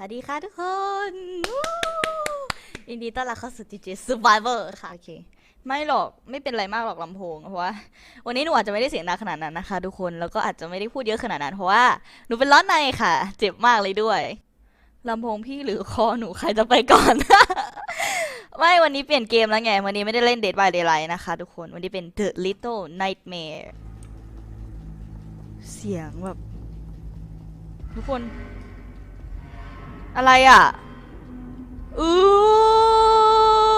สวัสดีค่ะทุกคนยินดีต้อนรับเข้าสู่ DJ Survivor ค่ะโอเค ไม่หรอกไม่เป็นไรมากหรอกลำโพง เพราะว่า วันนี้หนูอาจจะไม่ได้เสียงดังขนาดนั้นนะคะ ทุกคนแล้วก็อาจจะไม่ได้พูดเยอะขนาดนั้น เพราะว่าหนูเป็นร้อนในค่ะ เจ็บมากเลยด้วยลำโพงพี่หรือคอหนูใครจะไปก่อน ไม่วันนี้เปลี่ยนเกมแล้วไง วันนี้ไม่ได้เล่น Dead by Daylight นะคะ ทุกคนวันนี้เป็น The Little Nightmare เสียงแบบ ทุกคน อะไรอะอื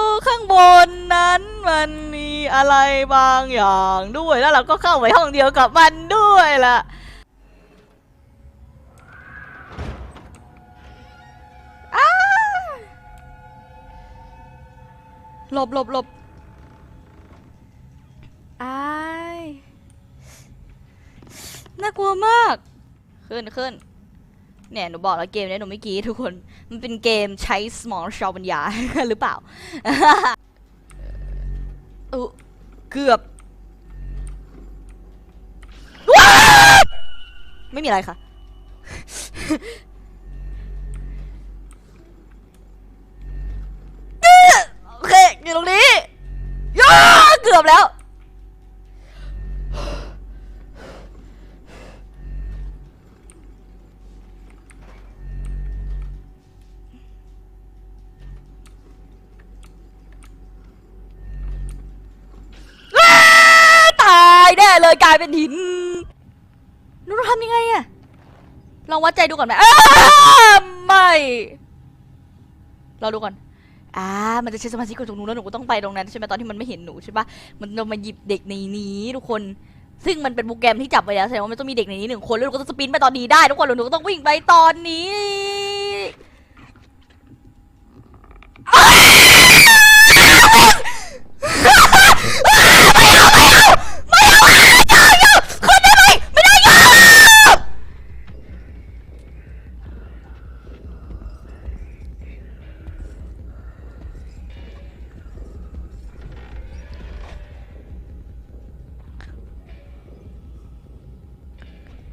อข้างบนนั้นมันมีอะไรบางอย่างด้วยแล้วเราก็เข้าไปห้องเดียวกับมันด้วยล่ะหลบหลบหลบอายน่ากลัวมาก ขึ้นขึ้น เนี่ยหนูบอกแล้วเกมเนี้ยหนูไม่กี้ทุกคน มันเป็นเกมใช้สมองชาวปัญญา หรือเปล่าเออเกือบไม่มีอะไรค่ะ โอเค อยู่ตรงนี้ย่าเกือบแล้ว น่เลยกลายเป็นหินหนูทำยังไงอะลองวัดใจดูก่อนไหมอ้าไม่เราดูก่อนอ่ามันจะใช้สมาธิกดตรงนู้นแล้วหนูก็ต้องไปตรงนั้นใช่ไหมตอนที่มันไม่เห็นหนูใช่ปะมันจะมาหยิบเด็กในนี้ทุกคน ซึ่งมันเป็นโปรแกรมที่จับไว้แล้วแสดงว่ามันต้องมีเด็กในนี้หนึ่งคนแล้วหนูก็ต้องสปินไปตอนนี้ได้ทุกคนแล้วหนูก็ต้องวิ่งไปตอนนี้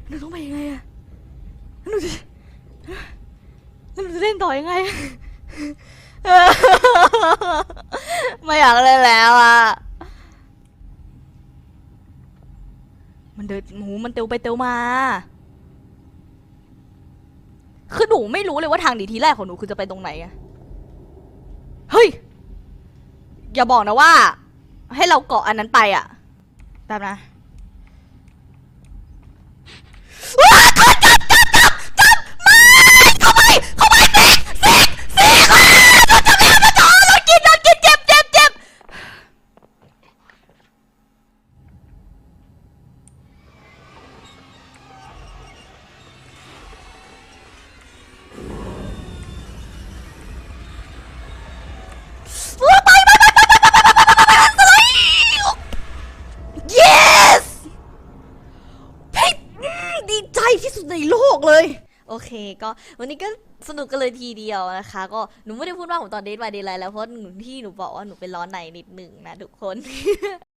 หนูต้องไปยังไงอะหนูจะหนูจะเล่นต่อยังไง ไม่อยากเล่นแล้วอะมันเดินหมูมันเตียวไปเตียวมา คือหนูไม่รู้เลยว่าทางหนีทีแรกของหนูคือจะไปตรงไหนอะเฮ้ย อย่าบอกนะว่า ให้เราเกาะอันนั้นไปอะแป๊บนะ ดีใจที่สุดในโลกเลย โอเค ก็วันนี้ก็สนุกกันเลยทีเดียวนะคะ ก็หนูไม่ได้พูดว่าผมตอนเดทบายเดทไลน์แล้วเพราะหนูที่หนูบอกว่าหนูเป็นร้อนในนิดหนึ่งนะทุกคน